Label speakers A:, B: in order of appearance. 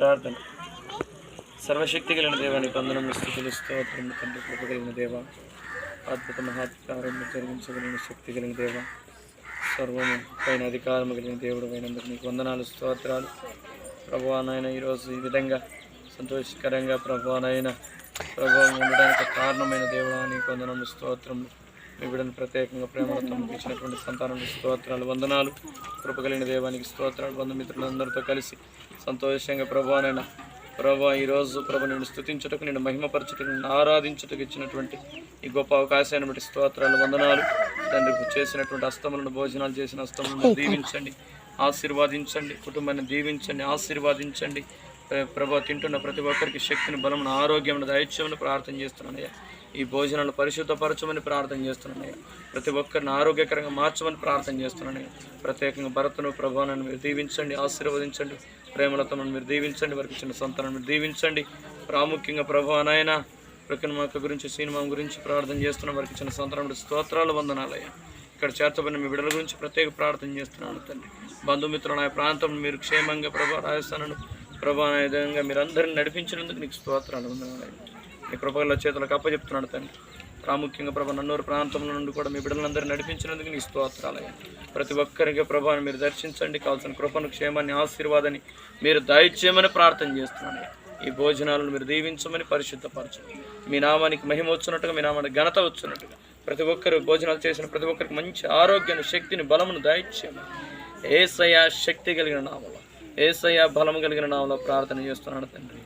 A: ప్రార్థన. సర్వశక్తి కలిగిన దేవాన్ని వందనం స్థితులు స్తోత్రం తండ్రి కృప కలిగిన దేవ. అద్భుత మహాత్కారం జరిగించగలిగిన శక్తి కలిగిన దేవ. సర్వము పైన అధికారం కలిగిన దేవుడు అయినందుకు నీకు వందనాలు స్తోత్రాలు. ప్రభువానైనా ఈరోజు ఈ విధంగా సంతోషకరంగా ప్రభువానైనా ప్రభావం ఉండడానికి కారణమైన దేవుడా నీకు వందనము స్తోత్రములు. మీ బిడ్డను ప్రత్యేకంగా మీకు ఇచ్చినటువంటి సంతానం స్తోత్రాలు వందనాలు. కృప కలిగిన దేవానికి స్తోత్రాలు బంధుమిత్రులందరితో కలిసి సంతోషంగా ప్రభానైనా ప్రభా ఈరోజు ప్రభు నేను స్థుతించుటకు నేను మహిమపరచుటకు నేను ఆరాధించుటకు ఇచ్చినటువంటి ఈ గొప్ప అవకాశాన్ని బట్టి స్తోత్రాలు వందనాలు. తండ్రి చేసినటువంటి అస్తములను భోజనాలు చేసిన అస్తములను దీవించండి ఆశీర్వాదించండి కుటుంబాన్ని దీవించండి ఆశీర్వాదించండి. ప్రభా తింటున్న ప్రతి ఒక్కరికి శక్తిని బలమును ఆరోగ్యమును దయచేయమని ప్రార్థన చేస్తున్నానయ్యా. ఈ భోజనాలు పరిశుద్ధపరచమని ప్రార్థన చేస్తున్నానయ్యా. ప్రతి ఒక్కరిని ఆరోగ్యకరంగా మార్చమని ప్రార్థన చేస్తున్నానయ్యా. ప్రత్యేకంగా భరతను ప్రభావాన్ని మీరు దీవించండి ఆశీర్వదించండి. ప్రేమలతను మీరు దీవించండి వారికి ఇచ్చిన సంతానం మీరు దీవించండి. ప్రాముఖ్యంగా ప్రభావనైనా ప్రకృతి గురించి సినిమా గురించి ప్రార్థన చేస్తున్న వారికి ఇచ్చిన సంతానం స్తోత్రాలు వందనాలయ్యా. ఇక్కడ చేర్చబడిన మీ బిడ్డల గురించి ప్రత్యేక ప్రార్థన చేస్తున్నాను తండ్రి. బంధుమిత్రులు ఆ ప్రాంతం మీరు క్షేమంగా ప్రభా రాజస్థానం ప్రభా అనే విధంగా మీరు అందరిని నడిపించినందుకు నీకు స్తోత్రాలు వందనాలయ్యా నీ కృపగల చేతులకు అప్పచెప్తున్నాడు తండ్రి. ప్రాముఖ్యంగా ప్రభా నన్నూరు ప్రాంతంలో నుండి కూడా మీ బిడ్డలందరూ నడిపించినందుకు నీ స్తోత్రాలయ్యా ప్రతి ఒక్కరికి ప్రభాని మీరు దర్శించండి కావాల్సిన కృపను క్షేమాన్ని ఆశీర్వాదాన్ని మీరు దయచేయమని ప్రార్థన చేస్తున్నాను ఈ భోజనాలను మీరు దీవించమని పరిశుద్ధపరచండి. మీ నామానికి మహిమ వచ్చినట్టుగా మీ నామానికి ఘనత వచ్చినట్టుగా ప్రతి ఒక్కరు భోజనాలు చేసిన ప్రతి ఒక్కరికి మంచి ఆరోగ్యాన్ని శక్తిని బలమును దయచేయమని. ఏసయ శక్తి కలిగిన నామలో ఏసయ్య బలం కలిగిన నామలో ప్రార్థన చేస్తున్నాను తండ్రి.